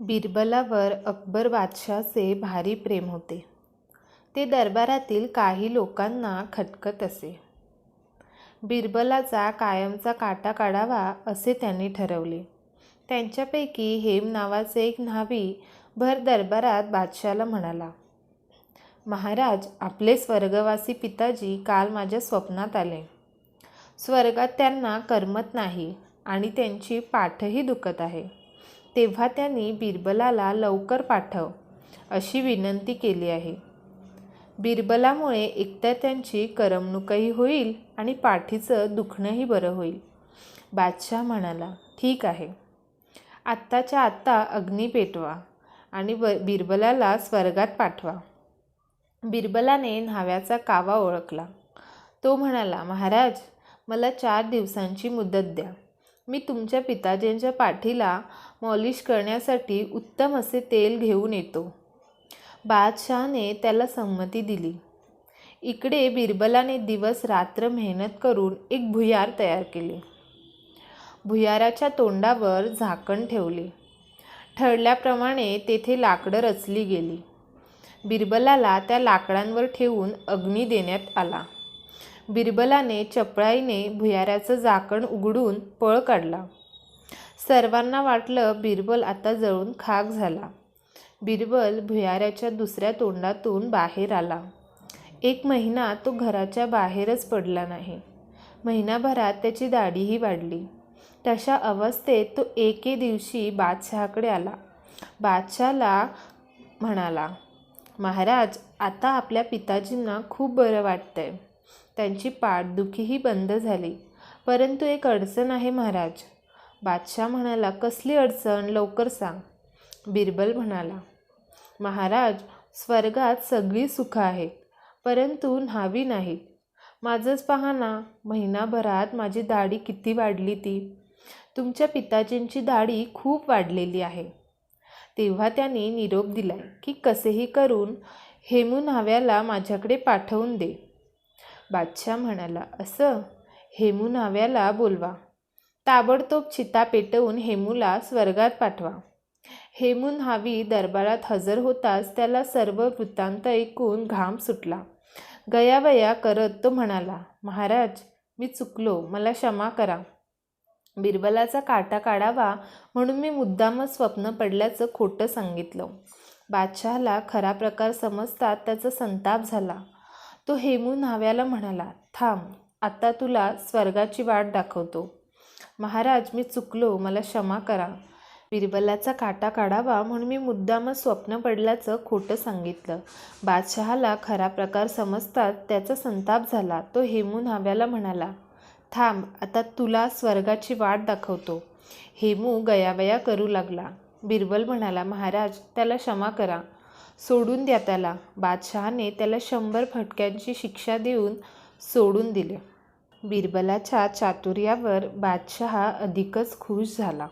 बिरबलावर अकबर बादशाहचे भारी प्रेम होते. ते दरबारातील काही लोकांना खटकत असे. बिरबलाचा कायमचा काटा काढावा असे त्यांनी ठरवले. त्यांच्यापैकी हेम नावाचे एक न्हावी भर दरबारात बादशाला म्हणाला, महाराज आपले स्वर्गवासी पिताजी काल माझ्या स्वप्नात आले. स्वर्गात त्यांना करमत नाही आणि त्यांची पाठही दुखत आहे. तेव्हा त्यांनी बिरबलाला लवकर पाठव अशी विनंती केली आहे. बिरबलामुळे एकतर त्यांची करमणूकही होईल आणि पाठीचं दुखणंही बरं होईल. बादशाह म्हणाला, ठीक आहे. आत्ताच्या आत्ता अग्नी पेटवा आणि ब बिरबलाला स्वर्गात पाठवा. बिरबलाने न्हाव्याचा कावा ओळखला. तो म्हणाला, महाराज मला चार दिवसांची मुदत द्या. मी तुमच्या पिताजींच्या पाठीला मॉलिश करण्यासाठी उत्तम असे तेल घेऊन येतो. बादशहाने त्याला संमती दिली. इकडे बिरबलाने दिवस रात्र मेहनत करून एक भुयार तयार केले. भुयाराच्या तोंडावर झाकण ठेवले. ठरल्याप्रमाणे तेथे लाकडं रचली गेली. बिरबलाला त्या लाकडांवर ठेवून अग्नी देण्यात आला. बिरबलाने चपळाईने भुयाराचं झाकण उघडून पळ काढला. सर्वांना वाटलं बिरबल आता जळून खाक झाला. बिरबल भुयाराच्या दुसऱ्या तोंडातून बाहेर आला. एक महिना तो घराच्या बाहेरच पडला नाही. महिनाभरात त्याची दाढीही वाढली. तशा अवस्थेत तो एके दिवशी बादशहाकडे आला. बादशहाला म्हणाला, महाराज आता आपल्या पिताजींना खूप बरं वाटतंय. त्यांची पाठदुखीही बंद झाली. परंतु एक अडचण आहे महाराज. बादशाह म्हणाला, कसली अडचण लवकर सांग. बिरबल म्हणाला, महाराज स्वर्गात सगळी सुखं आहेत, परंतु न्हावी नाहीत. माझंच पहा ना, महिनाभरात माझी दाढी किती वाढली ती. तुमच्या पिताजींची दाढी खूप वाढलेली आहे. तेव्हा त्यांनी निरोप दिलाय की कसेही करून हेमू न्हाव्याला माझ्याकडे पाठवून दे. बादशाह म्हणाला, असं. हेमू न्हाव्याला बोलवा. ताबडतोब चिता पेटवून हेमूला स्वर्गात पाठवा. हेमू न्हावी दरबारात हजर होताच त्याला सर्व वृत्तांत ऐकून घाम सुटला. गयावया करत तो म्हणाला, महाराज मी चुकलो. मला क्षमा करा. बिरबलाचा काटा काढावा म्हणून मी मुद्दामच स्वप्न पडल्याचं खोटं सांगितलं. बादशहाला खरा प्रकार समजतात त्याचा संताप झाला. तो हेमू न्हाव्याला म्हणाला, थांब आता तुला स्वर्गाची वाट दाखवतो. महाराज मी चुकलो. मला क्षमा करा. बिरबलाचा काटा काढावा म्हणून मी मुद्दामच स्वप्न पडल्याचं खोटं सांगितलं. बादशहाला खरा प्रकार समजतात त्याचा संताप झाला. तो हेमू न्हाव्याला म्हणाला, थांब आता तुला स्वर्गाची वाट दाखवतो. हेमू गयावया करू लागला. बिरबल म्हणाला, महाराज त्याला क्षमा करा. सोडून द्या त्याला. बादशहाने त्याला शंभर फटक्यांची शिक्षा देऊन सोडून दिले. बिरबलाच्या चातुर्यावर बादशहा अधिकच खूश झाला.